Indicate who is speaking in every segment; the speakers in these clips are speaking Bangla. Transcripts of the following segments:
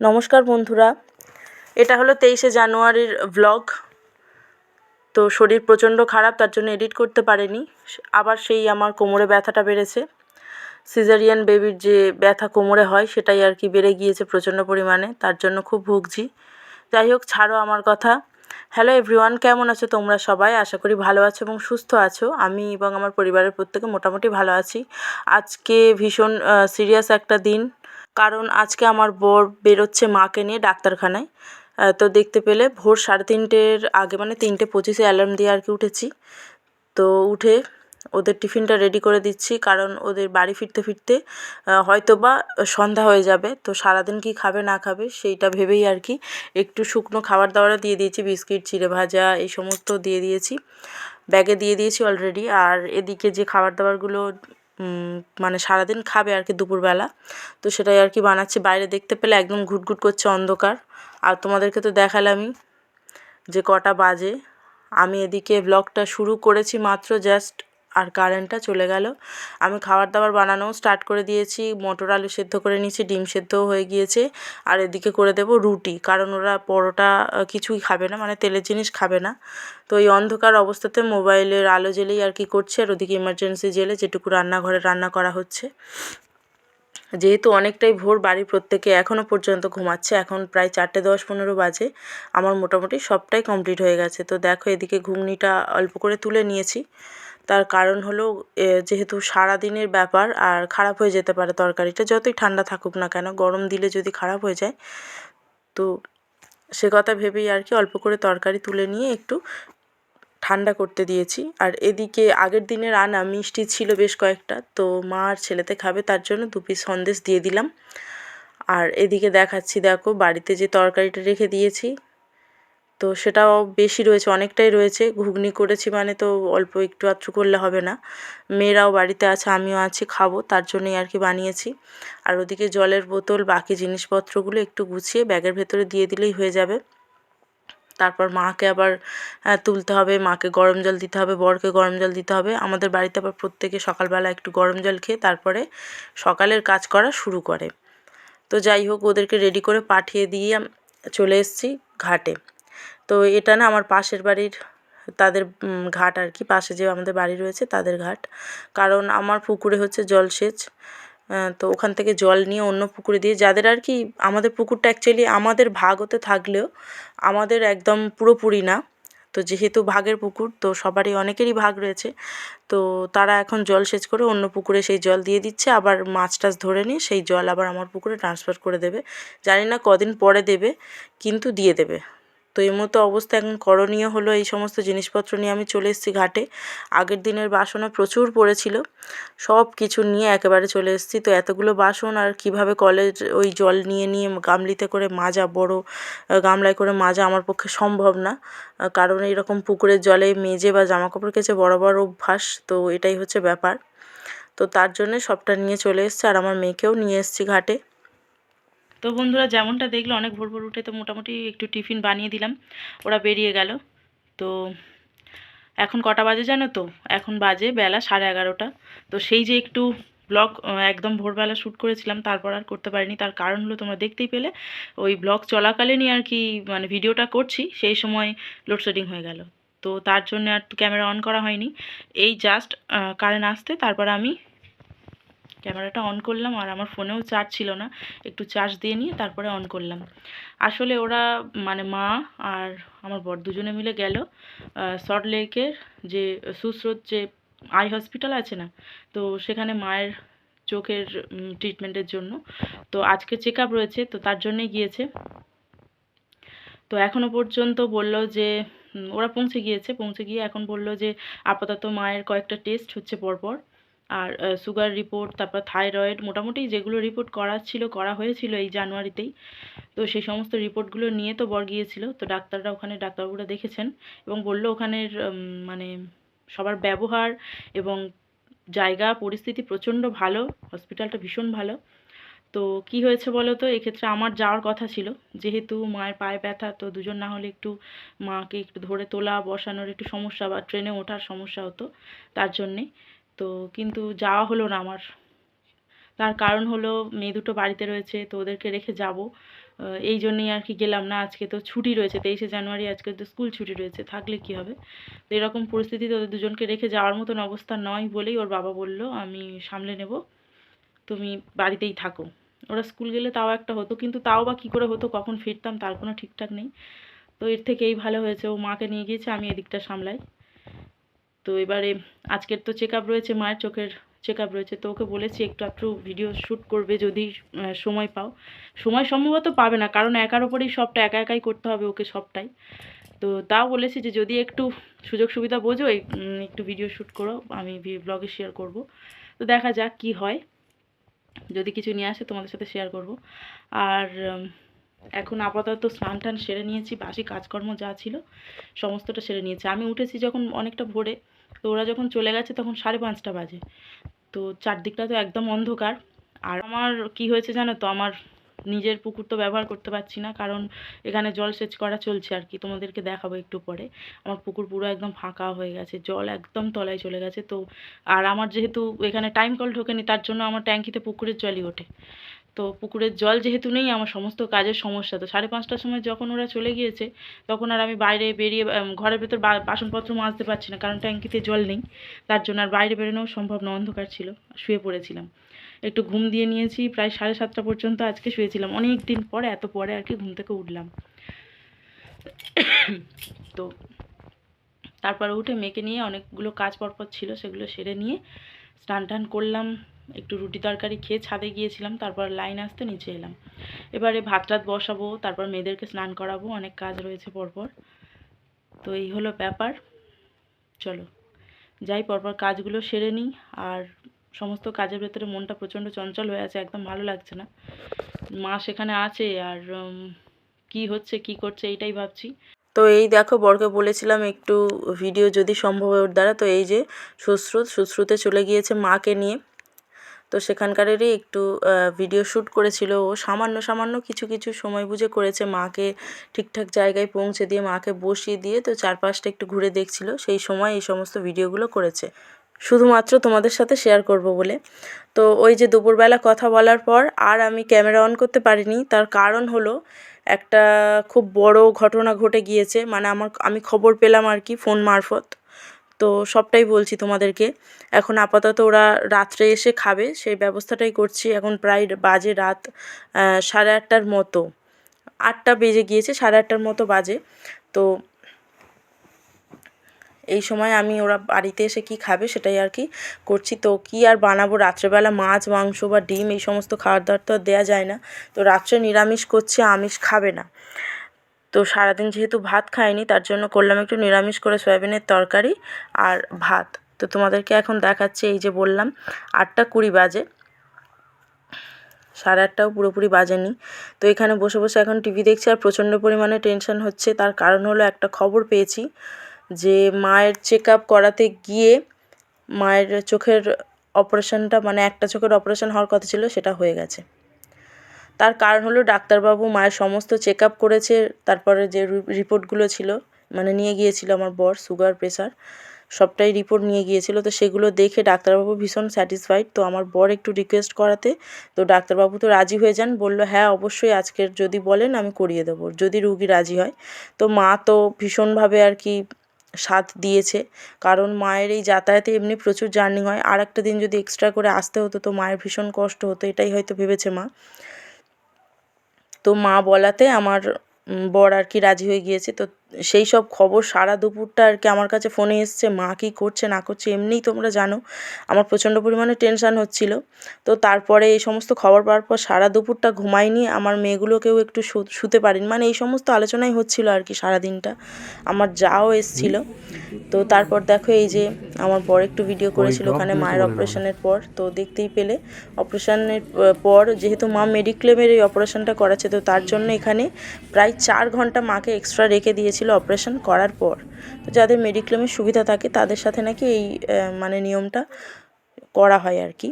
Speaker 1: নমস্কার বন্ধুরা। এটা হলো তেইশে জানুয়ারির ব্লগ তো শরীর প্রচণ্ড খারাপ, তার জন্য এডিট করতে পারিনি। আবার সেই আমার কোমরে ব্যথাটা বেড়েছে। সিজারিয়ান বেবির যে ব্যথা কোমরে হয়, সেটাই আর কি বেড়ে গিয়েছে প্রচণ্ড পরিমাণে, তার জন্য খুব ভুগছি। যাই হোক, ছাড়ো আমার কথা। হ্যালো এভরিওয়ান কেমন আছো তোমরা সবাই? আশা করি ভালো আছো এবং সুস্থ আছো। আমি এবং আমার পরিবারের প্রত্যেকে মোটামুটি ভালো আছি। আজকে ভীষণ সিরিয়াস একটা দিন। কারণ আজকে আমার বর বেরোচ্ছে মাকে নিয়ে ডাক্তারখানায়। তো দেখতে পেলে ভোর সাড়ে তিনটের আগে মানে তিনটে পঁচিশে অ্যালার্ম দিয়ে আর কি উঠেছি। তো উঠে ওদের টিফিনটা রেডি করে দিচ্ছি, কারণ ওদের বাড়ি ফিরতে ফিরতে হয়তো বা সন্ধ্যা হয়ে যাবে। তো সারাদিন কি খাবে না খাবে সেইটা ভেবেই আর কি একটু শুকনো খাবার দাবারও দিয়ে দিয়েছি, বিস্কিট, চিড়ে ভাজা, এই সমস্ত দিয়ে দিয়েছি। ব্যাগে দিয়ে দিয়েছি অলরেডি আর এদিকে যে খাবার দাবারগুলো মানে সারাদিন খাবে আর কি দুপুরবেলা। তো সেটাই আর কি বানাচ্ছি। বাইরে দেখতে পেলে একদম ঘুটঘুট করছে অন্ধকার। আর তোমাদেরকে তো দেখালামই যে কটা বাজে। আমি এদিকে ব্লগটা শুরু করেছি মাত্র জাস্ট আর কারেন্টটা চলে গেল। আমি খাবার দাবার বানানোও স্টার্ট করে দিয়েছি, মটর আলু সেদ্ধ করে নিয়েছি, ডিম সেদ্ধও হয়ে গিয়েছে। আর এদিকে করে দেব রুটি, কারণ ওরা পরোটা কিছুই খাবে না মানে তেলের জিনিস খাবে না। তো এই অন্ধকার অবস্থাতে মোবাইলের আলো জ্বেলেই আর কি করছে, আর ওদিকে ইমার্জেন্সি জেলে যেটুকু রান্নাঘরে রান্না করা হচ্ছে। যেহেতু অনেকটাই ভোর বাড়ির প্রত্যেকে এখনও পর্যন্ত ঘুমাচ্ছে, এখন প্রায় চারটে দশ পনেরো বাজে, আমার মোটামুটি সবটাই কমপ্লিট হয়ে গেছে। তো দেখো এদিকে ঘুগনিটা অল্প করে তুলে নিয়েছি। তার কারণ হলো যেহেতু সারাদিনের ব্যাপার আর খারাপ হয়ে যেতে পারে তরকারিটা, যতই ঠান্ডা থাকুক না কেন, গরম দিলে যদি খারাপ হয়ে যায়, তো সে কথা ভেবেই আর কি অল্প করে তরকারি তুলে নিয়ে একটু ঠান্ডা করতে দিয়েছি। আর এদিকে আগের দিনের আনা মিষ্টি ছিল বেশ কয়েকটা, তো মা আর ছেলেতে খাবে, তার জন্য দু পিস সন্দেশ দিয়ে দিলাম। আর এদিকে দেখাচ্ছি, দেখো, বাড়িতে যে তরকারিটা রেখে দিয়েছি তো সেটাও বেশি রয়েছে, অনেকটাই রয়েছে। ঘুগনি করেছি মানে তো অল্প একটু আধটু করলে হবে না। মেয়েরাও বাড়িতে আছে, আমিও আছি, খাব, তার জন্যই আর কি বানিয়েছি। আর ওদিকে জলের বোতল, বাকি জিনিসপত্রগুলো একটু গুছিয়ে ব্যাগের ভেতরে দিয়ে দিলেই হয়ে যাবে। তারপর মাকে আবার তুলতে হবে, মাকে গরম জল দিতে হবে, বরকে গরম জল দিতে হবে। আমাদের বাড়িতে আবার প্রত্যেকে সকালবেলা একটু গরম জল খেয়ে তারপরে সকালের কাজ করা শুরু করে। তো যাই হোক, ওদেরকে রেডি করে পাঠিয়ে দিয়ে চলে এসেছি ঘাটে। তো এটা না আমার পাশের বাড়ির, তাদের ঘাট আর কি, পাশে যে আমাদের বাড়ি রয়েছে তাদের ঘাট। কারণ আমার পুকুরে হচ্ছে জলসেচ তো ওখান থেকে জল নিয়ে অন্য পুকুরে দিয়ে যাদের আর কি, আমাদের পুকুরটা অ্যাকচুয়ালি আমাদের ভাগ হতে থাকলেও আমাদের একদম পুরোপুরি না। তো যেহেতু ভাগের পুকুর, তো সবারই অনেকেরই ভাগ রয়েছে। তো তারা এখন জল সেচ করে অন্য পুকুরে সেই জল দিয়ে দিচ্ছে, আবার মাছ টাছ ধরে নিয়ে সেই জল আবার আমার পুকুরে ট্রান্সফার করে দেবে। জানি না কদিন পরে দেবে, কিন্তু দিয়ে দেবে। তো এই মতো অবস্থা এখন করণীয় হলো এই সমস্ত জিনিসপত্র নিয়ে আমি চলে এসেছি ঘাটে। আগের দিনের বাসনও প্রচুর পড়েছিল। সব কিছু নিয়ে একেবারে চলে এসেছি। তো এতগুলো বাসন আর কীভাবে কলের ওই জল নিয়ে নিয়ে গামলিতে করে মাজা, বড় গামলায় করে মাজা আমার পক্ষে সম্ভব না। কারণ এইরকম পুকুরের জলে মেজে বা জামা কাপড় কেচে বড় বড় অভ্যাস, তো এটাই হচ্ছে ব্যাপার। তো তার জন্যে সবটা নিয়ে চলে এসছে। আর আমার মেয়েকেও নিয়ে এসেছি ঘাটে। তো বন্ধুরা যেমনটা দেখল অনেক ভোর ভোর উঠে তো মোটামুটি একটু টিফিন বানিয়ে দিলাম। ওরা বেরিয়ে গেল। তো এখন কটা বাজে জানো তো? এখন বাজে বেলা সাড়ে এগারোটা। তো সেই যে একটু ব্লগ একদম ভোরবেলা শ্যুট করেছিলাম, তারপর আর করতে পারিনি। তার কারণ হলো তোমরা দেখতেই পেলে, ওই ব্লগ চলাকালীনই আর কি মানে ভিডিওটা করছি, সেই সময় লোডশেডিং হয়ে গেল। তো তার জন্য আর ক্যামেরা অন করা হয়নি। এই জাস্ট কারেন্ট আসতে, তারপর আমি ক্যামেরাটা অন করলাম আর আমার ফোনেও চার্জ ছিল না। একটু চার্জ দিয়ে নিয়ে তারপরে অন করলাম। আসলে ওরা মানে মা আর আমার বর দুজনে মিলে গেল সল্ট লেকের যে সুস্রোত যে আই হসপিটাল আছে না, তো সেখানে মায়ের চোখের ট্রিটমেন্টের জন্য। তো আজকে চেক আপ রয়েছে, তো তার জন্যই গিয়েছে। তো এখনও পর্যন্ত বলল যে ওরা পৌঁছে গিয়েছে, পৌঁছে গিয়ে এখন বলল যে, আপাতত মায়ের কয়েকটা টেস্ট হচ্ছে পরপর। আর সুগার রিপোর্ট তারপর থাইরয়েড মোটামুটি যেগুলো রিপোর্ট করার ছিল, করা হয়েছিল এই জানুয়ারিতেই। তো সেই সমস্ত রিপোর্টগুলো নিয়ে তো বর গিয়েছিল। তো ডাক্তাররা ওখানে, ডাক্তারবাবুরা দেখেছেন এবং বলল ওখানের মানে সবার ব্যবহার এবং জায়গা, পরিস্থিতি প্রচণ্ড ভালো হসপিটালটা ভীষণ ভালো। তো কি হয়েছে বলো তো এক্ষেত্রে আমার যাওয়ার কথা ছিল। যেহেতু মায়ের পায়ে ব্যথা, তো দুজন না হলে একটু মাকে একটু ধরে তোলা, বসানোর একটু সমস্যা বা ট্রেনে ওঠার সমস্যা হতো তার জন্যে। তো কিন্তু যাওয়া হলো না আমার। তার কারণ হলো মেয়ে দুটো বাড়িতে রয়েছে, তো ওদেরকে রেখে যাব। এই জন্যই আর কি গেলাম না আজকে। তো ছুটি রয়েছে, তেইশে জানুয়ারি আজকে তো স্কুল ছুটি রয়েছে, থাকলে কি হবে? তো এরকম পরিস্থিতিতে ওদের দুজনকে রেখে যাওয়ার মতন অবস্থা নয় বলেই ওর বাবা বলল, আমি সামলে নেব, তুমি বাড়িতেই থাকো। ওরা স্কুল গেলে তাও একটা হতো, কিন্তু তাও বা কী করে হতো, কখন ফিরতাম তার কোনো ঠিকঠাক নেই। তো এর থেকে এই ভালো হয়েছে, ও মাকে নিয়ে গিয়েছে, আমি এদিকটা সামলাই। তো এবারে আজকের তো চেকআপ রয়েছে মায়ের চোখের চেকআপ রয়েছে, তো ওকে বলেছি একটু একটু ভিডিও শ্যুট করবে যদি সময় পাও। সময় সম্ভবত পাবে না, কারণ একার ওপরেই সবটা, একা একাই করতে হবে ওকে সবটাই। তো তাও বলেছি যে যদি একটু সুযোগ সুবিধা বোঝো একটু ভিডিও শ্যুট করো, আমি ব্লগে শেয়ার করব। তো দেখা যাক কি হয়। যদি কিছু নিয়ে আসে তোমাদের সাথে শেয়ার করব। আর এখন আপাতত স্নান টান সেরে নিয়েছি, বাসি কাজকর্ম যা ছিল, সমস্তটা সেরে নিয়েছি। আমি উঠেছি যখন অনেকটা ভোরে তো ওরা যখন চলে গেছে তখন সাড়ে পাঁচটা বাজে। তো চারদিকটা তো একদম অন্ধকার। আর আমার কি হয়েছে জানো তো? আমার নিজের পুকুর তো ব্যবহার করতে পারছি না, কারণ এখানে জল সেচ করা চলছে আর কি। তোমাদেরকে দেখাবো একটু পরে। আমার পুকুর পুরো একদম ফাঁকা হয়ে গেছে, জল একদম তলায় চলে গেছে। তো আর আমার যেহেতু এখানে টাইম কল ঢোকেনি, তার জন্য আমার ট্যাঙ্কিতে পুকুরের জলই ওঠে। তো পুকুরের জল যেহেতু নেই, আমার সমস্ত কাজের সমস্যা। তো সাড়ে পাঁচটার সময় যখন ওরা চলে গিয়েছে, তখন আর আমি বাইরে বেরিয়ে ঘরের ভেতর বাসনপত্র মাজতে পারছি না, কারণ ট্যাঙ্কিতে জল নেই। তার জন্য আর বাইরে বেরোনোও সম্ভব না, অন্ধকার ছিল, শুয়ে পড়েছিলাম। একটু ঘুম দিয়ে নিয়েছি, প্রায় সাড়ে সাতটা পর্যন্ত আজকে শুয়েছিলাম। অনেক দিন পরে, এত পরে আর কি ঘুম থেকে উঠলাম। তো তারপরে উঠে মেয়েকে নিয়ে অনেকগুলো কাজ পরপর ছিল, সেগুলো সেরে নিয়ে স্নান টান করলাম। একটু রুটি তরকারি খেয়ে ছাদে গিয়েছিলাম, তারপর লাইন আসতে নিচে এলাম। এবারে ভাত টাত বসাবো, তারপর মেয়েদেরকে স্নান করাবো, অনেক কাজ রয়েছে পরপর। তো এই হলো ব্যাপার। চলো, যাই, পরপর কাজগুলো সেরে নিই, আর সমস্ত কাজের ভেতরে মনটা প্রচণ্ড চঞ্চল হয়ে আছে, একদম ভালো লাগছে না। মা সেখানে আছে, আর কি হচ্ছে, কি করছে, এইটাই ভাবছি। তো এই দেখো, বরকে বলেছিলাম একটু ভিডিও যদি সম্ভব ওর দ্বারা, তো এই যে সুশ্রুত, সুশ্রুতে চলে গিয়েছে মাকে নিয়ে। তো সেখানকারেরই একটু ভিডিও শ্যুট করেছিল। ও সামান্য সামান্য কিছু কিছু সময় বুঝে করেছে মাকে ঠিকঠাক জায়গায় পৌঁছে দিয়ে, মাকে বসিয়ে দিয়ে তো চারপাশটা একটু ঘুরে দেখছিল। সেই সময় এই সমস্ত ভিডিওগুলো করেছে। শুধুমাত্র তোমাদের সাথে শেয়ার করব বলে। তো ওই যে দুপুরবেলা কথা বলার পর আর আমি ক্যামেরা অন করতে পারিনি। তার কারণ হলো একটা খুব বড় ঘটনা ঘটে গিয়েছে। মানে আমার, আমি খবর পেলাম আর কি ফোন মারফত। তো সবটাই বলছি তোমাদেরকে। এখন আপাতত ওরা রাত্রে এসে খাবে, সেই ব্যবস্থাটাই করছি। এখন প্রায় বাজে রাত সাড়ে আটটার মতো। আটটা বেজে গিয়েছে, সাড়ে আটটার মতো বাজে। তো এই সময় আমি ওরা বাড়িতে এসে কি খাবে সেটাই আর কি করছি। তো কি আর বানাবো? রাত্রেবেলা মাছ, মাংস বা ডিম এই সমস্ত খাবার দাবার তো আর দেওয়া যায় না। তো রাত্রে নিরামিষ করছি, আমিষ খাবে না। তো সারাদিন যেহেতু ভাত খাইনি, তার জন্য করলাম একটু নিরামিষ করে সয়াবিনের তরকারি আর ভাত। তো তোমাদেরকে এখন দেখাচ্ছি, এই যে বললাম, আটটা কুড়ি বাজে। সাড়ে আটটাও পুরোপুরি বাজেনি। তো এখানে বসে বসে এখন টিভি দেখছি আর প্রচণ্ড পরিমাণে টেনশন হচ্ছে। তার কারণ হলো একটা খবর পেয়েছি যে, মায়ের চেক আপ করাতে গিয়ে মায়ের চোখের অপারেশনটা মানে একটা চোখের অপারেশন হওয়ার কথা ছিল, সেটা হয়ে গেছে। তার কারণ হলো ডাক্তারবাবু মায়ের সমস্ত চেক আপ করেছে, তারপরে যে রিপোর্টগুলো ছিল মানে নিয়ে গিয়েছিল আমার বর, সুগার প্রেশার সবটাই রিপোর্ট নিয়ে গিয়েছিল। তো সেগুলো দেখে ডাক্তারবাবু ভীষণ স্যাটিসফাইড। তো আমার বর একটু রিকোয়েস্ট করাতে, তো ডাক্তারবাবু তো রাজি হয়ে যান, বলল হ্যাঁ অবশ্যই আজকের যদি বলেন আমি করিয়ে দেবো, যদি রুগী রাজি হয়। তো মা তো ভীষণভাবে আর কি সাথ দিয়েছে, কারণ মায়ের এই যাতায়াতে এমনি প্রচুর জার্নি হয়। আর একটা দিন যদি এক্সট্রা করে আসতে হতো, তো মায়ের ভীষণ কষ্ট হতো, এটাই হয়তো ভেবেছে মা। তো মা বলাতে আমার বর আর কি রাজি হয়ে গিয়েছে তো সেই সব খবর সারা দুপুরটা আর কি আমার কাছে ফোনে এসছে মা কী করছে না করছে এমনিই তোমরা জানো। আমার প্রচণ্ড পরিমাণে টেনশান হচ্ছিল। তো তারপরে এই সমস্ত খবর পাওয়ার পর সারা দুপুরটা ঘুমাইনি আমার মেয়েগুলোকেও একটু শুতে পারিনি। মানে এই সমস্ত আলোচনাই হচ্ছিল আর কি সারাদিনটা। আমার যাও এসছিল। তো তারপর দেখো এই যে আমার বর একটু ভিডিও করেছিল ওখানে মায়ের অপারেশনের পর। তো দেখতেই পেলে অপারেশনের পর যেহেতু মা মেডিক্লেমের এই অপারেশনটা করাচ্ছে তো তার জন্য এখানে প্রায় চার ঘণ্টা মাকে এক্সট্রা রেখে দিয়েছিল অপারেশন করার পর। তো যাদের মেডিক্লেমের সুবিধা থাকে, তাদের সাথে নাকি এই মানে নিয়মটা করা হয় আর কি।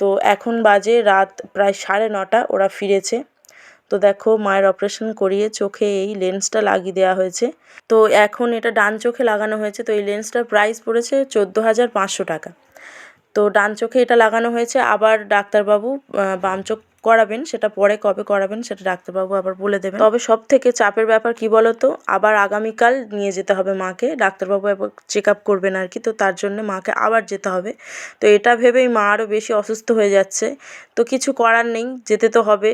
Speaker 1: তো এখন বাজে রাত প্রায় সাড়ে নটা, ওরা ফিরেছে। তো দেখো, মায়ের অপারেশন করিয়ে চোখে এই লেন্সটা লাগিয়ে দেওয়া হয়েছে। তো এখন এটা ডান চোখে লাগানো হয়েছে। তো এই লেন্সটার প্রাইস পড়েছে চোদ্দ হাজার পাঁচশো টাকা। তো ডান চোখে এটা লাগানো হয়েছে। আবার ডাক্তারবাবু বাম চোখ করাবেন, সেটা পরে কবে করাবেন সেটা ডাক্তারবাবু আবার বলে দেবেন। তবে সব থেকে চাপের ব্যাপার কি বলতো? আবার আগামীকাল নিয়ে যেতে হবে মাকে। ডাক্তারবাবু একবার চেক আপ করবেন আর কি, তো তার জন্য মাকে আবার যেতে হবে। তো এটা ভেবেই মা আরও বেশি অসুস্থ হয়ে যাচ্ছে। তো কিছু করার নেই, যেতে তো হবে।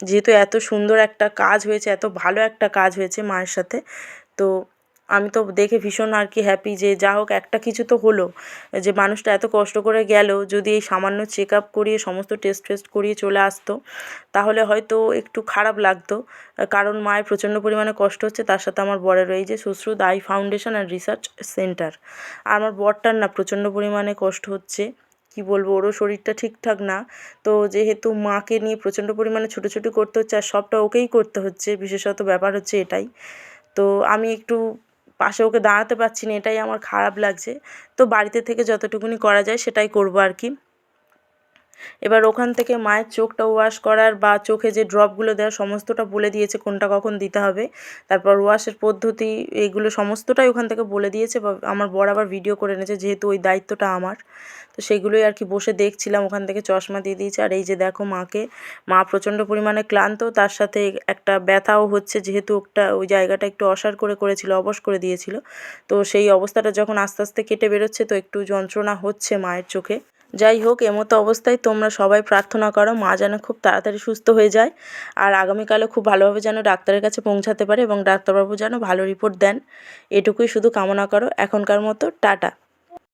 Speaker 1: যেহেতু এত সুন্দর একটা কাজ হয়েছে, এত ভালো একটা কাজ হয়েছে মায়ের সাথে, তো আমি তো দেখে ভীষণ আর কি হ্যাপি যে যা হোক একটা কিছু তো হলো। যে মানুষটা এত কষ্ট করে গেল, যদি এই সামান্য চেক আপ করিয়ে, সমস্ত টেস্ট ফেস্ট করিয়ে চলে আসতো, তাহলে হয়তো একটু খারাপ লাগতো। কারণ মায়ের প্রচণ্ড পরিমাণে কষ্ট হচ্ছে, তার সাথে আমার বরের এই যে শ্বশ্রুদ eye foundation and research centre আর আমার বরটার না প্রচণ্ড পরিমাণে কষ্ট হচ্ছে, কি বলব, ওরও শরীরটা ঠিকঠাক না। তো যেহেতু মাকে নিয়ে প্রচণ্ড পরিমাণে ছুটোছুটি করতে হচ্ছে, আর সবটা ওকেই করতে হচ্ছে, বিশেষত ব্যাপার হচ্ছে এটাই। তো আমি একটু পাশে ওকে দাঁড়াতে পারছি না, এটাই আমার খারাপ লাগছে। তো বাড়িতে থেকে যতটুকুনি করা যায় সেটাই করব আর কি। এবার ওখান থেকে মায়ের চোখটা ওয়াশ করার বা চোখে যে ড্রপগুলো দেওয়ার সমস্তটা বলে দিয়েছে কোনটা কখন দিতে হবে। তারপর ওয়াশের পদ্ধতি, এগুলো সমস্তটাই ওখান থেকে বলে দিয়েছে। বা আমার বর আবার ভিডিও করে এনেছে, যেহেতু ওই দায়িত্বটা আমার। তো সেগুলোই আর কি বসে দেখছিলাম, ওখান থেকে চশমা দিয়ে দিয়েছে। আর এই যে দেখো মাকে, মা প্রচণ্ড পরিমাণে ক্লান্ত, তার সাথে একটা ব্যথাও হচ্ছে, যেহেতু একটা ওই জায়গাটা একটু অসার করে করেছিল, অবশ করে দিয়েছিল। তো সেই অবস্থাটা যখন আস্তে আস্তে কেটে বেরোচ্ছে, তো একটু যন্ত্রণা হচ্ছে মায়ের চোখে। যাই হোক এমতো অবস্থায় তোমরা সবাই প্রার্থনা করো, মা যেন খুব তাড়াতাড়ি সুস্থ হয়ে যায় আর আগামীকালে খুব ভালোভাবে যেন ডাক্তারের কাছে পৌঁছাতে পারে এবং ডাক্তারবাবু যেন ভালো রিপোর্ট দেন। এটুকুই শুধু কামনা করো। এখনকার মতো টাটা।